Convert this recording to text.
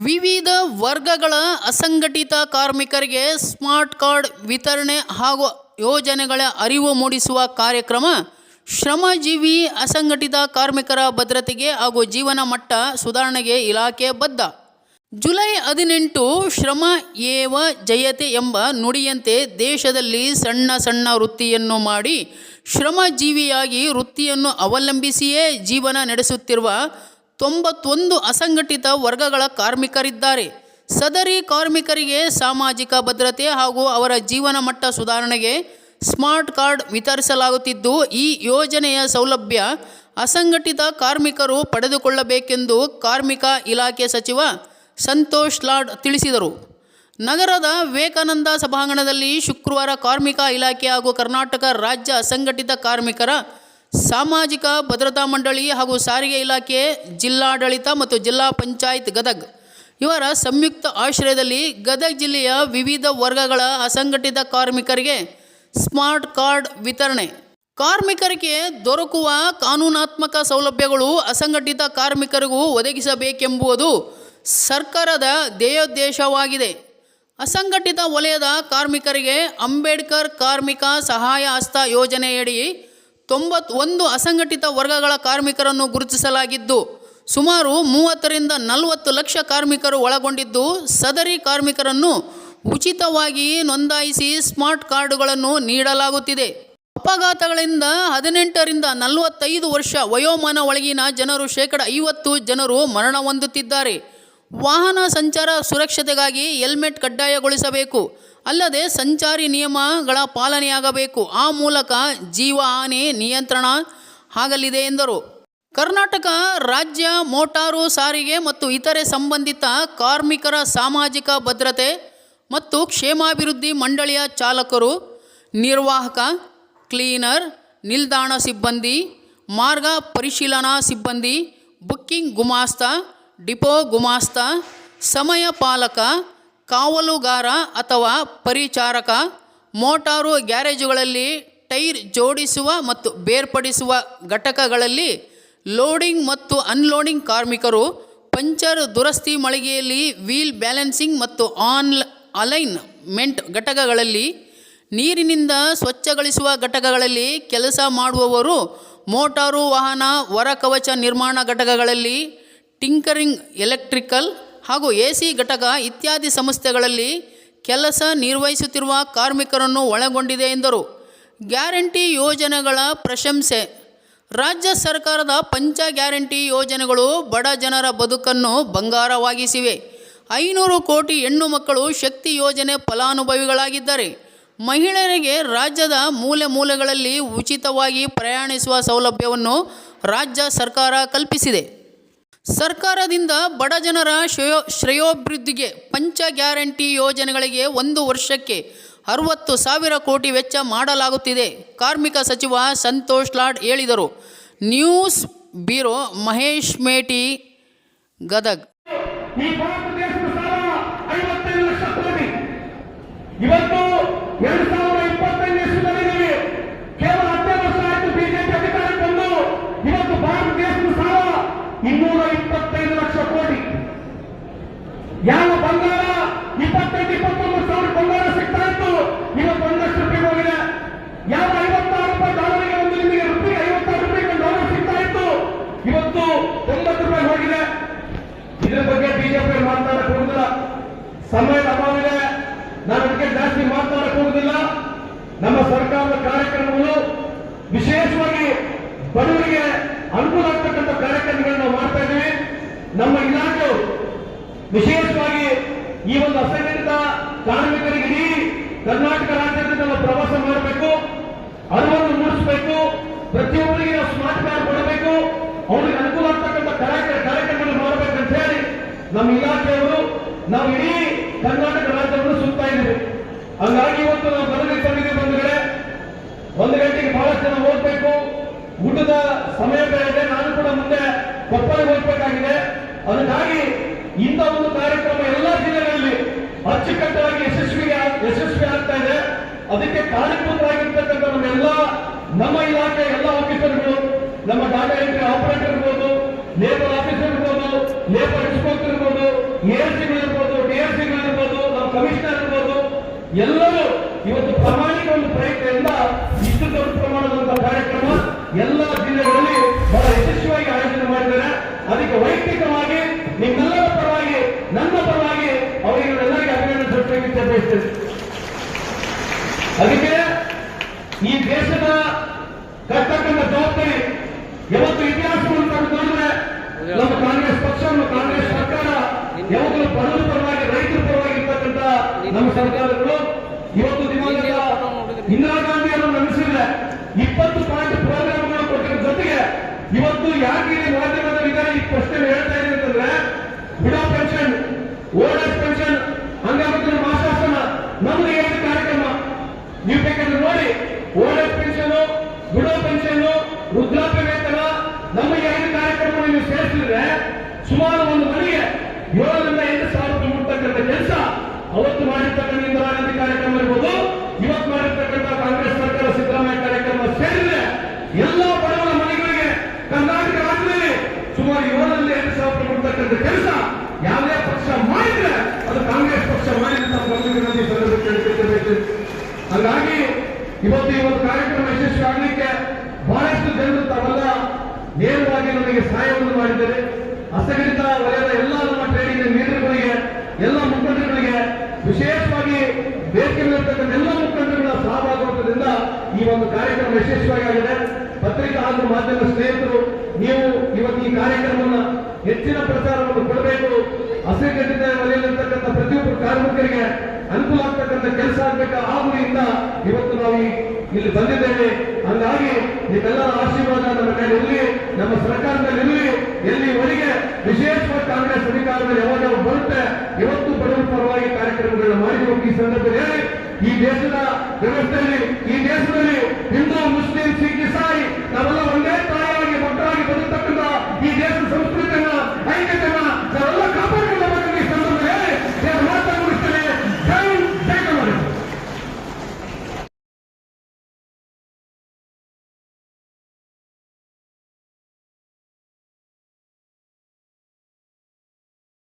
ವಿವಿಧ ವರ್ಗಗಳ ಅಸಂಘಟಿತ ಕಾರ್ಮಿಕರಿಗೆ ಸ್ಮಾರ್ಟ್ ಕಾರ್ಡ್ ವಿತರಣೆ ಹಾಗೂ ಯೋಜನೆಗಳ ಅರಿವು ಮೂಡಿಸುವ ಕಾರ್ಯಕ್ರಮ ಶ್ರಮಜೀವಿ ಅಸಂಘಟಿತ ಕಾರ್ಮಿಕರ ಭದ್ರತೆಗೆ ಹಾಗೂ ಜೀವನ ಮಟ್ಟ ಸುಧಾರಣೆಗೆ ಇಲಾಖೆ ಬದ್ಧ. ಜುಲೈ ಹದಿನೆಂಟು ಶ್ರಮ ಏವ ಜಯತೆ ಎಂಬ ನುಡಿಯಂತೆ ದೇಶದಲ್ಲಿ ಸಣ್ಣ ಸಣ್ಣ ವೃತ್ತಿಯನ್ನು ಮಾಡಿ ಶ್ರಮಜೀವಿಯಾಗಿ ವೃತ್ತಿಯನ್ನು ಅವಲಂಬಿಸಿಯೇ ಜೀವನ ನಡೆಸುತ್ತಿರುವ ತೊಂಬತ್ತೊಂದು ಅಸಂಘಟಿತ ವರ್ಗಗಳ ಕಾರ್ಮಿಕರಿದ್ದಾರೆ. ಸದರಿ ಕಾರ್ಮಿಕರಿಗೆ ಸಾಮಾಜಿಕ ಭದ್ರತೆ ಹಾಗೂ ಅವರ ಜೀವನ ಮಟ್ಟ ಸುಧಾರಣೆಗೆ ಸ್ಮಾರ್ಟ್ ಕಾರ್ಡ್ ವಿತರಿಸಲಾಗುತ್ತಿದ್ದು, ಈ ಯೋಜನೆಯ ಸೌಲಭ್ಯ ಅಸಂಘಟಿತ ಕಾರ್ಮಿಕರು ಪಡೆದುಕೊಳ್ಳಬೇಕೆಂದು ಕಾರ್ಮಿಕ ಇಲಾಖೆ ಸಚಿವ ಸಂತೋಷ್ ಲಾಡ್ ತಿಳಿಸಿದರು. ನಗರದ ವಿವೇಕಾನಂದ ಸಭಾಂಗಣದಲ್ಲಿ ಶುಕ್ರವಾರ ಕಾರ್ಮಿಕ ಇಲಾಖೆ ಹಾಗೂ ಕರ್ನಾಟಕ ರಾಜ್ಯ ಅಸಂಘಟಿತ ಕಾರ್ಮಿಕರ ಸಾಮಾಜಿಕ ಭದ್ರತಾ ಮಂಡಳಿ ಹಾಗೂ ಸಾರಿಗೆ ಇಲಾಖೆ, ಜಿಲ್ಲಾಡಳಿತ ಮತ್ತು ಜಿಲ್ಲಾ ಪಂಚಾಯತ್ ಗದಗ್. ಇವರ ಸಂಯುಕ್ತ ಆಶ್ರಯದಲ್ಲಿ ಗದಗ ಜಿಲ್ಲೆಯ ವಿವಿಧ ವರ್ಗಗಳ ಅಸಂಘಟಿತ ಕಾರ್ಮಿಕರಿಗೆ ಸ್ಮಾರ್ಟ್ ಕಾರ್ಡ್ ವಿತರಣೆ. ಕಾರ್ಮಿಕರಿಗೆ ದೊರಕುವ ಕಾನೂನಾತ್ಮಕ ಸೌಲಭ್ಯಗಳು ಅಸಂಘಟಿತ ಕಾರ್ಮಿಕರಿಗೂ ಒದಗಿಸಬೇಕೆಂಬುದು ಸರ್ಕಾರದ ಧ್ಯೇಯೋದ್ದೇಶವಾಗಿದೆ. ಅಸಂಘಟಿತ ವಲಯದ ಕಾರ್ಮಿಕರಿಗೆ ಅಂಬೇಡ್ಕರ್ ಕಾರ್ಮಿಕ ಸಹಾಯ ಹಸ್ತ ಯೋಜನೆಯಡಿ ತೊಂಬತ್ತೊಂದು ಅಸಂಘಟಿತ ವರ್ಗಗಳ ಕಾರ್ಮಿಕರನ್ನು ಗುರುತಿಸಲಾಗಿದ್ದು, ಸುಮಾರು ಮೂವತ್ತರಿಂದ ನಲವತ್ತು ಲಕ್ಷ ಕಾರ್ಮಿಕರು ಒಳಗೊಂಡಿದ್ದು, ಸದರಿ ಕಾರ್ಮಿಕರನ್ನು ಉಚಿತವಾಗಿ ನೋಂದಾಯಿಸಿ ಸ್ಮಾರ್ಟ್ ಕಾರ್ಡುಗಳನ್ನು ನೀಡಲಾಗುತ್ತಿದೆ. ಅಪಘಾತಗಳಿಂದ ಹದಿನೆಂಟರಿಂದ ನಲವತ್ತೈದು ವರ್ಷ ವಯೋಮಾನ ಒಳಗಿನ ಜನರು ಶೇಕಡ ಐವತ್ತು ಜನರು ಮರಣ ಹೊಂದುತ್ತಿದ್ದಾರೆ. ವಾಹನ ಸಂಚಾರ ಸುರಕ್ಷತೆಗಾಗಿ ಹೆಲ್ಮೆಟ್ ಕಡ್ಡಾಯಗೊಳಿಸಬೇಕು. ಅಲ್ಲದೆ ಸಂಚಾರಿ ನಿಯಮಗಳ ಪಾಲನೆಯಾಗಬೇಕು. ಆ ಮೂಲಕ ಜೀವ ಹಾನಿ ನಿಯಂತ್ರಣ ಆಗಲಿದೆ ಎಂದರು. ಕರ್ನಾಟಕ ರಾಜ್ಯ ಮೋಟಾರು ಸಾರಿಗೆ ಮತ್ತು ಇತರೆ ಸಂಬಂಧಿತ ಕಾರ್ಮಿಕರ ಸಾಮಾಜಿಕ ಭದ್ರತೆ ಮತ್ತು ಕ್ಷೇಮಾಭಿವೃದ್ಧಿ ಮಂಡಳಿಯ ಚಾಲಕರು, ನಿರ್ವಾಹಕ, ಕ್ಲೀನರ್, ನಿಲ್ದಾಣ ಸಿಬ್ಬಂದಿ, ಮಾರ್ಗ ಪರಿಶೀಲನಾ ಸಿಬ್ಬಂದಿ, ಬುಕ್ಕಿಂಗ್ ಗುಮಾಸ್ತ, ಡಿಪೋ ಗುಮಾಸ್ತ, ಸಮಯ ಪಾಲಕ ಕಾವಲುಗಾರ ಅಥವಾ ಪರಿಚಾರಕ, ಮೋಟಾರು ಗ್ಯಾರೇಜುಗಳಲ್ಲಿ ಟೈರ್ ಜೋಡಿಸುವ ಮತ್ತು ಬೇರ್ಪಡಿಸುವ ಘಟಕಗಳಲ್ಲಿ ಲೋಡಿಂಗ್ ಮತ್ತು ಅನ್ಲೋಡಿಂಗ್ ಕಾರ್ಮಿಕರು, ಪಂಚರ್ ದುರಸ್ತಿ ಮಳಿಗೆಯಲ್ಲಿ ವೀಲ್ ಬ್ಯಾಲೆನ್ಸಿಂಗ್ ಮತ್ತು ಆನ್ ಅಲೈನ್ಮೆಂಟ್ ಘಟಕಗಳಲ್ಲಿ, ನೀರಿನಿಂದ ಸ್ವಚ್ಛಗೊಳಿಸುವ ಘಟಕಗಳಲ್ಲಿ ಕೆಲಸ ಮಾಡುವವರು, ಮೋಟಾರು ವಾಹನ ಹೊರ ಕವಚ ನಿರ್ಮಾಣ ಘಟಕಗಳಲ್ಲಿ ಟಿಂಕರಿಂಗ್, ಎಲೆಕ್ಟ್ರಿಕಲ್ ಹಾಗೂ ಎ ಸಿ ಘಟಕ ಇತ್ಯಾದಿ ಸಂಸ್ಥೆಗಳಲ್ಲಿ ಕೆಲಸ ನಿರ್ವಹಿಸುತ್ತಿರುವ ಕಾರ್ಮಿಕರನ್ನು ಒಳಗೊಂಡಿದೆ ಎಂದರು. ಗ್ಯಾರಂಟಿ ಯೋಜನೆಗಳ ಪ್ರಶಂಸೆ. ರಾಜ್ಯ ಸರ್ಕಾರದ ಪಂಚ ಗ್ಯಾರಂಟಿ ಯೋಜನೆಗಳು ಬಡ ಜನರ ಬದುಕನ್ನು ಬಂಗಾರವಾಗಿಸಿವೆ. ಐನೂರು ಕೋಟಿ ಹೆಣ್ಣು ಮಕ್ಕಳು ಶಕ್ತಿ ಯೋಜನೆ ಫಲಾನುಭವಿಗಳಾಗಿದ್ದಾರೆ. ಮಹಿಳೆಯರಿಗೆ ರಾಜ್ಯದ ಮೂಲೆ ಮೂಲೆಗಳಲ್ಲಿ ಉಚಿತವಾಗಿ ಪ್ರಯಾಣಿಸುವ ಸೌಲಭ್ಯವನ್ನು ರಾಜ್ಯ ಸರ್ಕಾರ ಕಲ್ಪಿಸಿದೆ. ಸರ್ಕಾರದಿಂದ ಬಡ ಜನರ ಶ್ರೇಯೋ, ಶ್ರೇಯೋಭಿವೃದ್ಧಿಗೆ ಪಂಚ ಗ್ಯಾರಂಟಿ ಯೋಜನೆಗಳಿಗೆ ಒಂದು ವರ್ಷಕ್ಕೆ ಅರವತ್ತು ಸಾವಿರ ಕೋಟಿ ವೆಚ್ಚ ಮಾಡಲಾಗುತ್ತಿದೆ, ಕಾರ್ಮಿಕ ಸಚಿವ ಸಂತೋಷ್ ಲಾಡ್ ಹೇಳಿದರು. News bureau Mahesh Meti, Gadag. ಇವತ್ತು ಎರಡು ಸಾವಿರದ ಇಪ್ಪತ್ತೈದು ಇಸ್ವಿನಲ್ಲಿ ಕೇವಲ ಹದಿನೈದು ವರ್ಷ ಆಯ್ತು ಬಿಜೆಪಿ ಅಧಿಕಾರಕ್ಕೆ ಬಂದು ಇವತ್ತು ಭಾರತ ದೇಶದ ಸಾಲ ಇನ್ನೂರ ಇಪ್ಪತ್ತೈದು ಲಕ್ಷ ಕೋಟಿ. ಯಾವ ಬಂಗಾರ? ಇಪ್ಪತ್ತೈದು, ಇಪ್ಪತ್ತೊಂದು ಸಾವಿರ ಬಂಗಾರ ಸಿಗ್ತಾ ಇತ್ತು. ಇವತ್ತು ಒಂದಷ್ಟು ರೂಪಾಯಿ ಹೋಗಿದೆ. ಯಾವ ಐವತ್ತಾರು ರೂಪಾಯಿ ಡಾಲರ್ಗೆ ಒಂದು ನಿಮಗೆ ರೂಪಾಯಿ ಐವತ್ತಾರು ರೂಪಾಯಿ ಡಾಲರ್ ಸಿಗ್ತಾ ಇತ್ತು. ಇವತ್ತು ಒಂಬತ್ತು ರೂಪಾಯಿ ಹೋಗಿದೆ. ಇದರ ಬಗ್ಗೆ ಬಿಜೆಪಿ ಮಾತನಾಡಕ್ ಹೋಗುದಿಲ್ಲ. ಸಮಯ ಅಭಾವಿದೆ ನಾನು ಅದಕ್ಕೆ ಜಾಸ್ತಿ ಮಾತನಾಡಕ್ ಹೋಗುದಿಲ್ಲ. ನಮ್ಮ ಸರ್ಕಾರದ ಕಾರ್ಯಕ್ರಮಗಳು ವಿಶೇಷವಾಗಿ ಬಡವರಿಗೆ ಅನುಕೂಲ ಆಗ್ತಕ್ಕಂಥ ಕಾರ್ಯಕ್ರಮಗಳನ್ನ ನಾವು ಮಾಡ್ತಾ ಇದ್ದೀವಿ ನಮ್ಮ ಇಲಾಖೆ ವಿಶೇಷವಾಗಿ ಈ ಒಂದು ಅಸಂಘಟಿತ ಕಾರ್ಮಿಕರಿಗೆ ಇಡೀ ಕರ್ನಾಟಕ ರಾಜ್ಯದಲ್ಲಿ ನಾವು ಪ್ರವಾಸ ಮಾಡಬೇಕು, ಅರಿವನ್ನು ಮೂಡಿಸಬೇಕು, ಪ್ರತಿಯೊಬ್ಬರಿಗೆ ನಾವು ಸ್ಮಾರ್ಟ್ ಕಾರ್ಡ್ ಕೊಡಬೇಕು, ಅವರಿಗೆ ಅನುಕೂಲ ಆಗ್ತಕ್ಕಂಥ ಕಾರ್ಯಕ್ರಮಗಳನ್ನು ಕಾರ್ಯಕ್ರಮಗಳು ಮಾಡಬೇಕಂತ ಹೇಳಿ ನಮ್ಮ ಇಲಾಖೆಯವರು ನಾವು ಇಡೀ ಕರ್ನಾಟಕ ರಾಜ್ಯವನ್ನು ಸುತ್ತಾ ಇದ್ದೀವಿ. ಹಂಗಾಗಿ ಇವತ್ತು ನಾವು ಬರಲಿ ಸಮಿತಿ ಬಂದ್ರೆ ಒಂದು ಗಂಟೆಗೆ ಬಹಳಷ್ಟು ಜನ ಹೋಗ್ಬೇಕು ಊಟದ ಸಮಯ ಬೇರೆ ನಾನು ಕೂಡ ಮುಂದೆ ಕೊಪ್ಪಳಿಗೆ ಹೋಗ್ಬೇಕಾಗಿದೆ. ಅದಕ್ಕಾಗಿ ಇಂಥ ಒಂದು ಕಾರ್ಯಕ್ರಮ ಎಲ್ಲ ಜಿಲ್ಲೆಗಳಲ್ಲಿ ಅಚ್ಚುಕಟ್ಟಾಗಿ ಯಶಸ್ವಿ ಯಶಸ್ವಿ ಆಗ್ತಾ ಇದೆ. ಅದಕ್ಕೆ ಕಾರ್ಯಕ್ರಮರಾಗಿರ್ತಕ್ಕಂಥ ನಮ್ಮೆಲ್ಲ, ನಮ್ಮ ಇಲಾಖೆ ಎಲ್ಲ ಆಫೀಸರ್ಗಳು, ನಮ್ಮ ಡಾಟಾ ಎಂಟ್ರಿ ಆಪರೇಟರ್ ಇರ್ಬೋದು ಲೇಬರ್ ಆಫೀಸರ್ ಇರ್ಬೋದು ಲೇಬರ್ ಇನ್ಸ್ಪೆಕ್ಟರ್ ಇರ್ಬೋದು ಎಸಿಗಳಿರ್ಬೋದು ಡಿಎಸ್ಸಿಗಳಿರ್ಬೋದು ನಮ್ಮ ಕಮಿಷನರ್ ಇರ್ಬೋದು, ಎಲ್ಲರೂ ಇವತ್ತು ಪ್ರಮಾಣಿಕ ಒಂದು ಪ್ರಯತ್ನದಿಂದ ಇಷ್ಟು ದೊಡ್ಡ ಪ್ರಮಾಣದಂತಹ ಕಾರ್ಯಕ್ರಮ ಎಲ್ಲ ಜಿಲ್ಲೆಗಳಲ್ಲಿ ಬಹಳ ಯಶಸ್ವಿಯಾಗಿ ಆಯೋಜನೆ ಮಾಡಿದ್ದಾರೆ. ಅದಕ್ಕೆ ವೈಯಕ್ತಿಕವಾಗಿ ನಿಮ್ಮೆಲ್ಲರ ಪರವಾಗಿ, ನನ್ನ ಪರವಾಗಿ ಅವರಿಗೆ ಎಲ್ಲರಿಗೆ ಅಭಿನಂದನೆ ಸಲ್ಲಿಸಲಿಕ್ಕೆ ಬಯಸ್ತೇನೆ ಅದಕ್ಕೆ ಈ ದೇಶದ ಕರ್ತಕ್ಕಂಥ ಜವಾಬ್ದಾರಿ ಯಾವತ್ತು ಇತಿಹಾಸವನ್ನು ತಂದು ನೋಡಿದ್ರೆ ನಮ್ಮ ಕಾಂಗ್ರೆಸ್ ಪಕ್ಷ, ನಮ್ಮ ಕಾಂಗ್ರೆಸ್ ಸರ್ಕಾರ ಯಾವಾಗಲೂ ಬಡವರ ಪರವಾಗಿ, ರೈತರ ಪರವಾಗಿ ಇರ್ತಕ್ಕಂಥ ನಮ್ಮ ಸರ್ಕಾರಗಳು ಇವತ್ತು ದಿವಂಗತ ಇಂದಿರಾ ಗಾಂಧಿ ಅವರನ್ನು ನೆನೆಸಿದ್ರೆ ಇಪ್ಪತ್ತು ಪಾಯಿಂಟ್ ಪ್ರೋಗ್ರಾಮ್ಗಳು ಕೊಟ್ಟಿರೋ ಜೊತೆಗೆ ಇವತ್ತು ಯಾಕೆ ನೀವು ಬೇಕಾದ್ರೆ ನೋಡಿ ಏಜ್ ಪೆನ್ಷನ್, ಬಿಡೋ ಪೆನ್ಷನ್, ವೃದ್ಧಾಪ್ಯ ವೇತನ ನಮ್ಮ ಏನು ಕಾರ್ಯಕ್ರಮ ನೀವು ಸೇರಿಸಿದ್ರೆ ಸುಮಾರು ಒಂದು ಮನೆಗೆ ಏಳರಿಂದ ಎಂಟು ಸಾವಿರ ಮುಟ್ತಕ್ಕಂಥ ಕೆಲಸ ಅವತ್ತು ಮಾಡಿರ್ತಕ್ಕಂಥ ಕಾರ್ಯಕ್ರಮ ಇರ್ಬೋದು ಇವತ್ತು ಮಾಡಿರ್ತಕ್ಕಂಥ ಕಾಂಗ್ರೆಸ್ ಸರ್ಕಾರ ಸಿದ್ದರಾಮಯ್ಯ ಕಾರ್ಯಕ್ರಮ ಸೇರಿದ್ರೆ ಎಲ್ಲ ಬಡವರ ಮನೆಗಳಿಗೆ ಕರ್ನಾಟಕ ರಾಜ್ಯದಲ್ಲಿ ಸುಮಾರು ಏಳರಿಂದ ಎಂಟು ಸಾವಿರ ರೂಪಾಯಿ ಕೊಡ್ತಕ್ಕಂಥ ಕೆಲಸ ಯಾವುದೇ ಪಕ್ಷ ಮಾಡಿದ್ರೆ ಅದು ಕಾಂಗ್ರೆಸ್ ಪಕ್ಷ ಮಾಡಿದ್ರೆ ನಾವು ಗಮನಕ್ಕೆ ಈ ಸಂದರ್ಭದಲ್ಲಿ ಕೇಳ್ಕೊಳ್ಬೇಕು. ಹಾಗಾಗಿ ಇವತ್ತು ಈ ಒಂದು ಕಾರ್ಯಕ್ರಮ ಯಶಸ್ವಿ ಆಗಲಿಕ್ಕೆ ಬಹಳಷ್ಟು ಜನರು ತಾವೆಲ್ಲ ನೇರವಾಗಿ ನಮಗೆ ಸಹಾಯವನ್ನು ಮಾಡಿದ್ದಾರೆ ಅಸಂಘಟಿತ ವಲಯದ ಎಲ್ಲ ನಮ್ಮ ಟ್ರೇಡಿಂಗ್ ಲೀಡರ್ಗಳಿಗೆ ಎಲ್ಲ ಮುಖಂಡರುಗಳಿಗೆ ವಿಶೇಷವಾಗಿ ಬೇಸಿಗೆಯಲ್ಲಿರ್ತಕ್ಕಂಥ ಎಲ್ಲ ಮುಖಂಡರುಗಳ ಸಹಭಾಗಿತ್ವದಿಂದ ಈ ಒಂದು ಕಾರ್ಯಕ್ರಮ ಯಶಸ್ವಿಯಾಗಿ ಆಗಿದೆ. ಪತ್ರಿಕಾ ಹಾಗೂ ಮಾಧ್ಯಮ ಸ್ನೇಹಿತರು, ನೀವು ಇವತ್ತು ಈ ಕಾರ್ಯಕ್ರಮವನ್ನು ಹೆಚ್ಚಿನ ಪ್ರಚಾರವನ್ನು ಕೊಡಬೇಕು. ಅಸಂಘಟಿತ ವಲಯದಲ್ಲಿರ್ತಕ್ಕಂಥ ಪ್ರತಿಯೊಬ್ಬರು ಕಾರ್ಮಿಕರಿಗೆ ಅನುಕೂಲ ಆಗ್ತಕ್ಕಂಥ ಕೆಲಸ ಆಗ್ಬೇಕು ಆಗುವುದರಿಂದ ಇವತ್ತು ನಾವು ಇಲ್ಲಿ ಬಂದಿದ್ದೇವೆ. ಹಂಗಾಗಿ ನಿಮ್ಮೆಲ್ಲರ ಆಶೀರ್ವಾದ ನಮ್ಮ ಮೇಲೆ ಇರಲಿ, ನಮ್ಮ ಸರ್ಕಾರದಲ್ಲಿ ಇರಲಿ ಎಲ್ಲಿವರೆಗೆ ವಿಶೇಷವಾಗಿ ಕಾಂಗ್ರೆಸ್ ಅಧಿಕಾರದಲ್ಲಿ ಯಾವಾಗ ಬರುತ್ತೆ, ಇವತ್ತು ಬಡವರ ಪರವಾಗಿ ಕಾರ್ಯಕ್ರಮಗಳನ್ನ ಮಾಡಿ ಹೋಗಿ ಈ ಸಂದರ್ಭದಲ್ಲಿ ಈ ದೇಶದ ವ್ಯವಸ್ಥೆಯಲ್ಲಿ, ಈ ದೇಶದಲ್ಲಿ ಹಿಂದೂ, ಮುಸ್ಲಿಂ, ಸಿಖ್, ಇಸಾಯಿ